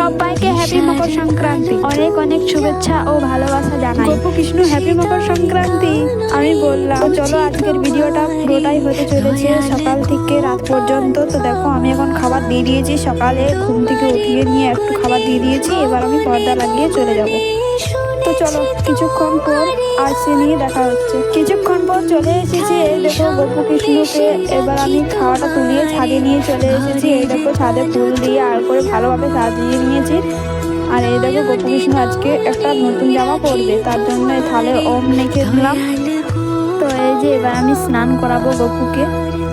সবাইকে হ্যাপি মকর সংক্রান্তি। অনেক অনেক শুভেচ্ছা ও ভালোবাসা জানাই। গোপু কৃষ্ণ হ্যাপি মকর সংক্রান্তি। আমি বললাম চলো আজকের ভিডিওটা পুরোটাই হতে চলেছে সকাল থেকে রাত পর্যন্ত। তো দেখো আমি এখন খাবার দিয়ে দিয়েছি। সকালে ঘুম থেকে উঠিয়ে নিয়ে একটু খাবার দিয়ে দিয়েছি। এবার আমি পর্দা লাগিয়ে চলে যাব। তো চলো, কিছুক্ষণ পর আসছে নিয়ে দেখা হচ্ছে। কিছুক্ষণ পর চলে এসেছি, এই দেখো গপু এবার আমি খাওয়াটা তুলিয়ে ছাদে নিয়ে চলে এসেছি। এই দেখো ছাদে ফুল দিয়ে আর করে ভালোভাবে সাজিয়ে নিয়েছি। আর এই দেখো গপু কৃষ্ণ আজকে একটা নতুন জামা পরবে, তার জন্য থালে ওম লিখে দিলাম। তো এই যে এবার আমি স্নান করাবো গপুকে,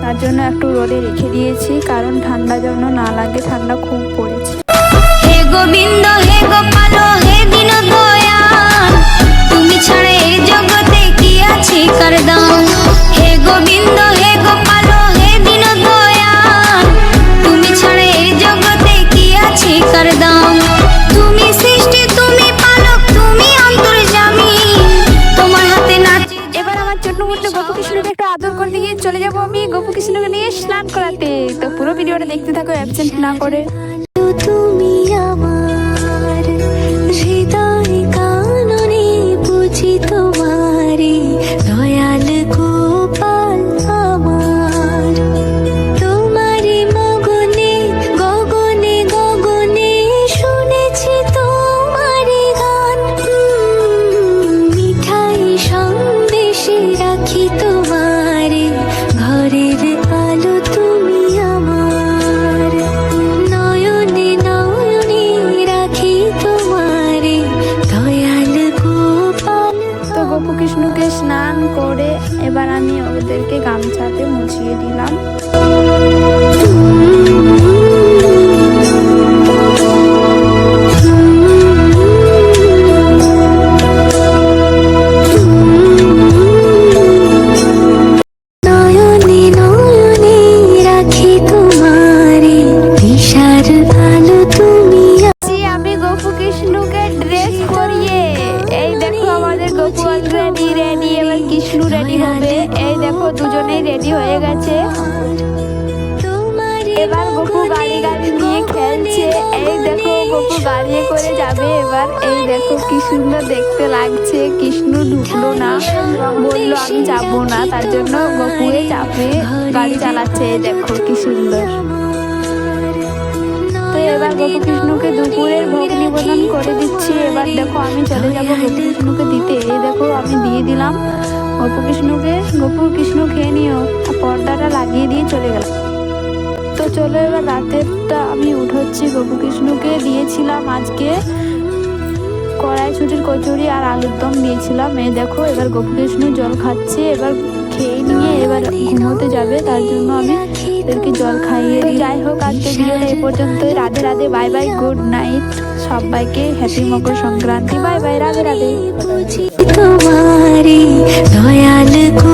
তার জন্য একটু রোদে রেখে দিয়েছি, কারণ ঠান্ডা যেন না লাগে, ঠান্ডা খুব পড়েছে। গোবিন্দ, হে গোপাল করতে গিয়ে চলে যাব আমি গোপু কৃষ্ণকে নিয়ে স্নান করাতে। তো পুরো ভিডিওটা দেখতে থাকো অ্যাবসেন্ট না করে। গপু কৃষ্ণকে স্নান করে এবার আমি ওদেরকে গামছাতে মুছিয়ে দিলাম। দুজনেই রেডি হয়ে গেছে। এবার গপু গাড়ি গাড়ি নিয়ে খেলছে। এই দেখো গপু গাড়ি করে যাবে এবার। এই দেখো কি সুন্দর দেখতে লাগছে। কৃষ্ণ ঢুকলো না। বলল আমি যাব না। তার জন্য গপুরে চাপে গাড়ি চালাচ্ছে। এই দেখো কি সুন্দর। তো এবার গপু কৃষ্ণকে দুপুরের ভোগ নিবেদন করে দিচ্ছি। এবার দেখো আমি চলে যাব গপু কৃষ্ণকে দিতে। এই দেখো আমি দিয়ে দিলাম। গপু কৃষ্ণকে গপু কৃষ্ণ খেয়ে নিও আর পর্দাটা লাগিয়ে দিয়ে চলে গেলাম তো চলো এবার রাতেরটা আমি উঠোচ্ছি। গপু কৃষ্ণকে দিয়েছিলাম আজকে কড়াইশুটির কচুরি আর আলুর দম দিয়েছিলাম। এ দেখো এবার গপু কৃষ্ণ জল খাচ্ছে এবার খেয়ে নিয়ে এবার ঘুমোতে যাবে তার জন্য আমি ওদেরকে জল খাইয়ে যাই হোক আজকে ভিডিওটা এই পর্যন্ত। Radhe Radhe bye bye good night. সবাইকে happy Makar Sankranti. Bye bye Radhe Radhe. Dayal को